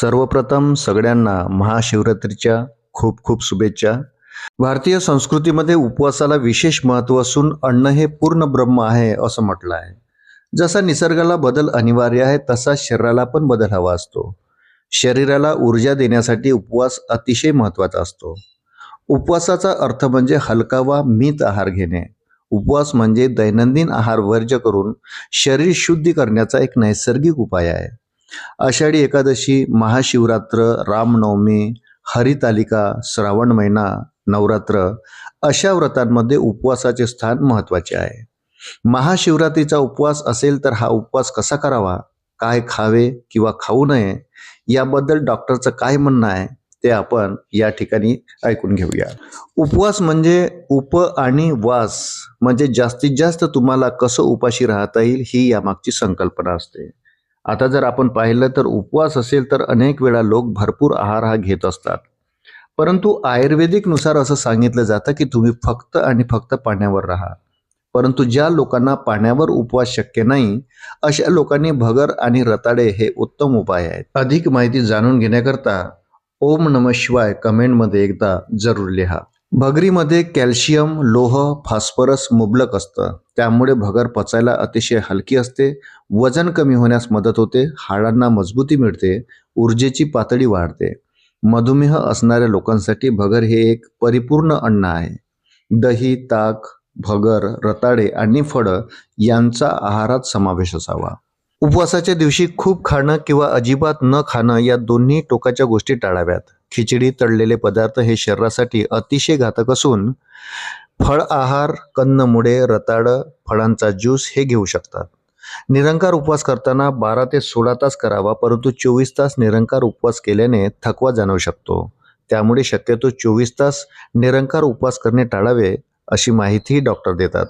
सर्वप्रथम सगळ्यांना महाशिवरात्रीच्या खूप खूप शुभेच्छा. भारतीय संस्कृतीमध्ये उपवासाला विशेष महत्त्व असून अन्न हे पूर्ण ब्रह्म आहे असं म्हटलं आहे. जसा निसर्गाला बदल अनिवार्य आहे तसा शरीराला पण बदल हवा असतो. शरीराला ऊर्जा देण्यासाठी उपवास अतिशय महत्त्वाचा असतो. उपवासाचा अर्थ म्हणजे हलका वा मित आहार घेणे. उपवास म्हणजे दैनंदिन आहार वर्ज करून शरीर शुद्धी करण्याचा एक नैसर्गिक उपाय आहे. आषाढी एकादशी महाशिवरात्र रामनवमी हरितालिका श्रावण महिना नवरात्र अशा व्रतांमध्ये उपवासाचे स्थान महत्त्वाचे आहे. महाशिवरात्रीचा उपवास असेल तर हा उपवास कसा करावा? काय खावे किंवा खाऊ नये? याबद्दल डॉक्टरचं काय म्हणणं आहे? ते आपण या ठिकाणी ऐकून घेऊया. उपवास म्हणजे उप आणि वास म्हणजे जास्तीत जास्त तुम्हाला कसं उपाशी राहता येईल ही यामागची संकल्पना असते. आता जर आपण पाहिलं तर उपवास असेल तर अनेक वेळा लोक भरपूर आहार हा घेत असतात. परंतु आयुर्वेदिकनुसार असं सांगितलं जातं की तुम्ही फक्त आणि फक्त पाण्यावर राहा. परंतु ज्या लोकांना पाण्यावर उपवास शक्य नाही अशा लोकांनी भगर आणि रताडे हे उत्तम उपाय आहेत. अधिक माहिती जाणून घेण्याकरता ओम नम शिवाय कमेंटमध्ये एकदा जरूर लिहा. भगरीमध्ये कॅल्शियम लोह फॉस्फरस मुबलक असतं. त्यामुळे भगर पचायला अतिशय हलकी असते वजन कमी होण्यास मदत होते हाडांना मजबूती मिळते ऊर्जेची पातळी वाढते. मधुमेह असणाऱ्या लोकांसाठी भगर हे एक परिपूर्ण अन्न आहे. दही ताक भगर रताळे आणि फळं यांचा आहारात समावेश असावा. उपवासाच्या दिवशी खूप खाणं किंवा अजिबात न खाणं या दोन्ही टोकाच्या गोष्टी टाळाव्यात. खिचडी तळलेले पदार्थ हे शरीरासाठी अतिशय घातक असून फळ आहार कन्नमुळे रताळं फळांचा ज्यूस हे घेऊ शकतात. निरंकार उपवास करताना बारा ते सोळा तास करावा परंतु चोवीस तास निरंकार उपवास केल्याने थकवा जाणवू शकतो. त्यामुळे शक्यतो चोवीस तास निरंकार उपवास करणे टाळावे अशी माहितीही डॉक्टर देतात.